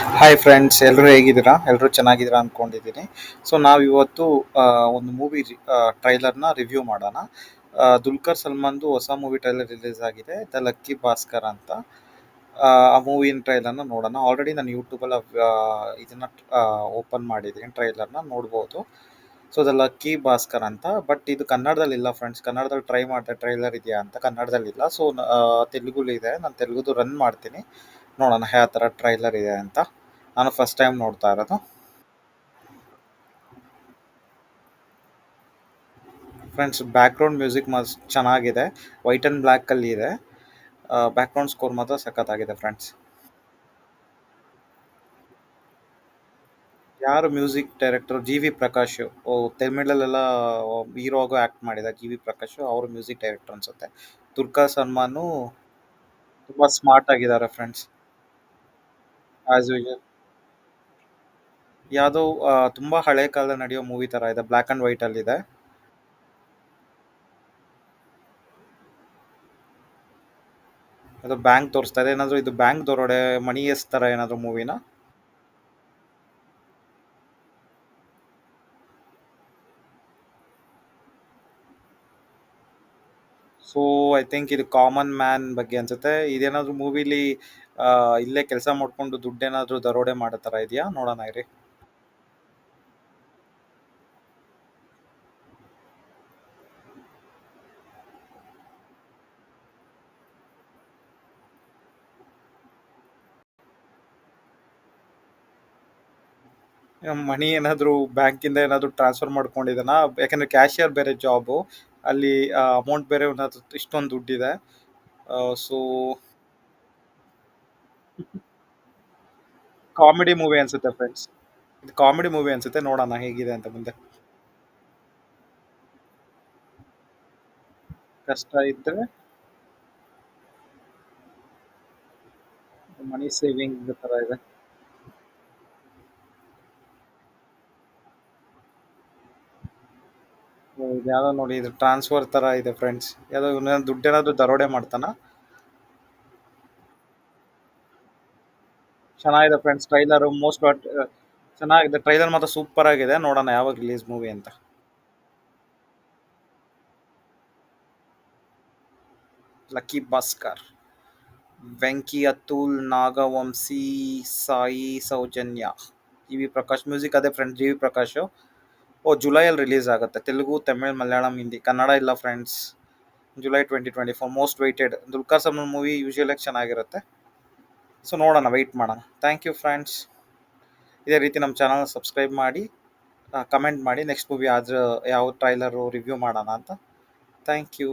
Hi friends ಎಲ್ಲರೂ ಹೇಗಿದ್ದೀರಾ? ಎಲ್ಲರೂ ಚೆನ್ನಾಗಿದ್ದೀರಾ ಅಂದ್ಕೊಂಡಿದ್ದೀನಿ ಸೊ ನಾವಿವತ್ತು ಇವತ್ತು ಒಂದು ಮೂವಿ ಟ್ರೈಲರ್ನ ರಿವ್ಯೂ ಮಾಡೋಣ. ದುಲ್ಕರ್ ಸಲ್ಮಾನ್ದು ಹೊಸ ಮೂವಿ ಟ್ರೈಲರ್ ರಿಲೀಸ್ ಆಗಿದೆ. ದ ಲಕ್ಕಿ ಭಾಸ್ಕರ್ ಅಂತ. ಆ, ಆ ಮೂವಿನ ಟ್ರೈಲರ್ನ ನೋಡೋಣ. ಆಲ್ರೆಡಿ ನಾನು ಯೂಟ್ಯೂಬಲ್ಲಿ ಇದನ್ನು ಓಪನ್ ಮಾಡಿದ್ದೀನಿ ಟ್ರೈಲರ್ನ ನೋಡ್ಬೋದು. ಸೊ ದ ಲಕ್ಕಿ ಭಾಸ್ಕರ್ ಅಂತ. ಬಟ್ ಇದು ಕನ್ನಡದಲ್ಲಿ ಇಲ್ಲ ಫ್ರೆಂಡ್ಸ್ ಕನ್ನಡದಲ್ಲಿ ಟ್ರೈ ಮಾಡಿದೆ ಟ್ರೈಲರ್ ಇದೆಯಾ ಅಂತ ಕನ್ನಡದಲ್ಲಿ ಇಲ್ಲ. ಸೊ ತೆಲುಗುಲಿದೆ. ನಾನು ತೆಲುಗುದು ರನ್ ಮಾಡ್ತೀನಿ. ನೋಡೋಣ ಯಾವ ಥರ ಟ್ರೈಲರ್ ಇದೆ ಅಂತ. ನಾನು ಫಸ್ಟ್ ಟೈಮ್ ನೋಡ್ತಾ ಇರೋದು. ಫ್ರೆಂಡ್ಸ್ ಬ್ಯಾಕ್ಗ್ರೌಂಡ್ ಮ್ಯೂಸಿಕ್ ಮಸ್ ಚೆನ್ನಾಗಿದೆ. ವೈಟ್ ಆ್ಯಂಡ್ ಬ್ಲ್ಯಾಕಲ್ಲಿ ಇದೆ. ಬ್ಯಾಕ್ಗ್ರೌಂಡ್ ಸ್ಕೋರ್ ಮಾತ್ರ ಸಖತ್ತಾಗಿದೆ ಫ್ರೆಂಡ್ಸ್ ಯಾರು music director G V Prakash ತಮಿಳಲ್ಲೆಲ್ಲ hero ಆಗೋ ಆ್ಯಕ್ಟ್ ಮಾಡಿದ ಜಿ ವಿ ಪ್ರಕಾಶ್ ಅವರು ಮ್ಯೂಸಿಕ್ ಡೈರೆಕ್ಟರ್ ಅನ್ಸುತ್ತೆ. ದುರ್ಗಾ ಸನ್ಮಾನು ತುಂಬ ಸ್ಮಾರ್ಟ್ ಆಗಿದ್ದಾರೆ ಫ್ರೆಂಡ್ಸ್ ಆಸ್ ಯೂಶಲ್ ಯಾವುದೋ ತುಂಬಾ ಹಳೆ ಕಾಲದ ನಡೆಯೋ ಮೂವಿ ತರ ಇದೆ ಬ್ಲಾಕ್ ಅಂಡ್ ವೈಟ್ ಅಲ್ಲಿ ಇದೆ. ಅದು ಬ್ಯಾಂಕ್ ತೋರಿಸ್ತಾ ಇದೆ. ಏನಾದ್ರು ಇದು ಬ್ಯಾಂಕ್ ದೊರೋಡೆ ಮನಿ ಎಸ್ ತರ ಏನಾದ್ರು ಮೂವಿನ ಸೊ ಐ ಥಿಂಕ್ ಇದು ಕಾಮನ್ ಮ್ಯಾನ್ ಬಗ್ಗೆ ಅನ್ಸುತ್ತೆ. ಇದೇನಾದ್ರು ಮೂವಿಲಿ ಇಲ್ಲೇ ಕೆಲಸ ಮಾಡ್ಕೊಂಡು ದುಡ್ಡೇನಾದ್ರೂ ದರೋಡೆ ಮಾಡೋ ತರ ಇದೆಯಾ? ನೋಡೋಣ ಇರಿ. ಮನಿ ಏನಾದ್ರು ಬ್ಯಾಂಕಿಂದ ಏನಾದ್ರು ಟ್ರಾನ್ಸ್ಫರ್ ಮಾಡ್ಕೊಂಡಿದ್ದಾನ? ಯಾಕಂದ್ರೆ ಕ್ಯಾಶಿಯರ್ ಬೇರೆ ಜಾಬು ಅಲ್ಲಿ ಅಮೌಂಟ್ ಬೇರೆ ಏನಾದ್ರು ಇಷ್ಟೊಂದು ದುಡ್ಡಿದೆ. ಸೊ ಕಾಮಿಡಿ ಮೂವಿ ಅನ್ಸುತ್ತೆ ಫ್ರೆಂಡ್ಸ್ ಇದು ಕಾಮಿಡಿ ಮೂವಿ ಅನ್ಸುತ್ತೆ, ನೋಡೋಣ ಹೇಗಿದೆ ಅಂತ ಮುಂದೆ. ಕಷ್ಟ ಇದ್ರೆ ಮನಿ ಸೇವಿಂಗ್ ತರ ಇದೆ. ಇದು ನೋಡಿ, ಇದು ಟ್ರಾನ್ಸ್ಫರ್ ತರ ಇದೆ ಫ್ರೆಂಡ್ಸ್ ಯಾವ್ದೋ ಇವ್ನೇನ್ ದುಡ್ಡೇನಾದ್ರು ದರೋಡೆ ಮಾಡ್ತಾನ? ಚೆನ್ನಾಗಿದೆ ಫ್ರೆಂಡ್ಸ್ ಟ್ರೈಲರ್ ಮೋಸ್ಟ್ ಚೆನ್ನಾಗಿದೆ. ಟ್ರೈಲರ್ ಮಾತ್ರ ಸೂಪರ್ ಆಗಿದೆ. ನೋಡೋಣ ಯಾವಾಗ ರಿಲೀಸ್ ಮೂವಿ ಅಂತ. Lucky Bhaskar Venky Atul Nagavamsi Sai Soujanya G V Prakash music ಅದೇ ಫ್ರೆಂಡ್ಸ್ ಜಿ ವಿ ಪ್ರಕಾಶ್ ಓ ಜುಲೈಯಲ್ಲಿ ರಿಲೀಸ್ ಆಗುತ್ತೆ. ತೆಲುಗು, ತಮಿಳ್, ಮಲಯಾಳಂ, ಹಿಂದಿ, ಕನ್ನಡ ಇಲ್ಲ friends July twenty twenty four most waited Dulquer Salmaan movie usual ಚೆನ್ನಾಗಿರುತ್ತೆ. ಸೊ ನೋಡೋಣ ವೆಯ್ಟ್ ಮಾಡೋಣ. ಥ್ಯಾಂಕ್ ಯು ಫ್ರೆಂಡ್ಸ್ ಇದೇ ರೀತಿ ನಮ್ಮ ಚಾನಲ್ ಸಬ್ಸ್ಕ್ರೈಬ್ ಮಾಡಿ ಕಮೆಂಟ್ ಮಾಡಿ ನೆಕ್ಸ್ಟ್ ಮೂವಿ ಆದ್ರೆ ಯಾವ ಟ್ರೈಲರು ರಿವ್ಯೂ ಮಾಡೋಣ ಅಂತ. Thank you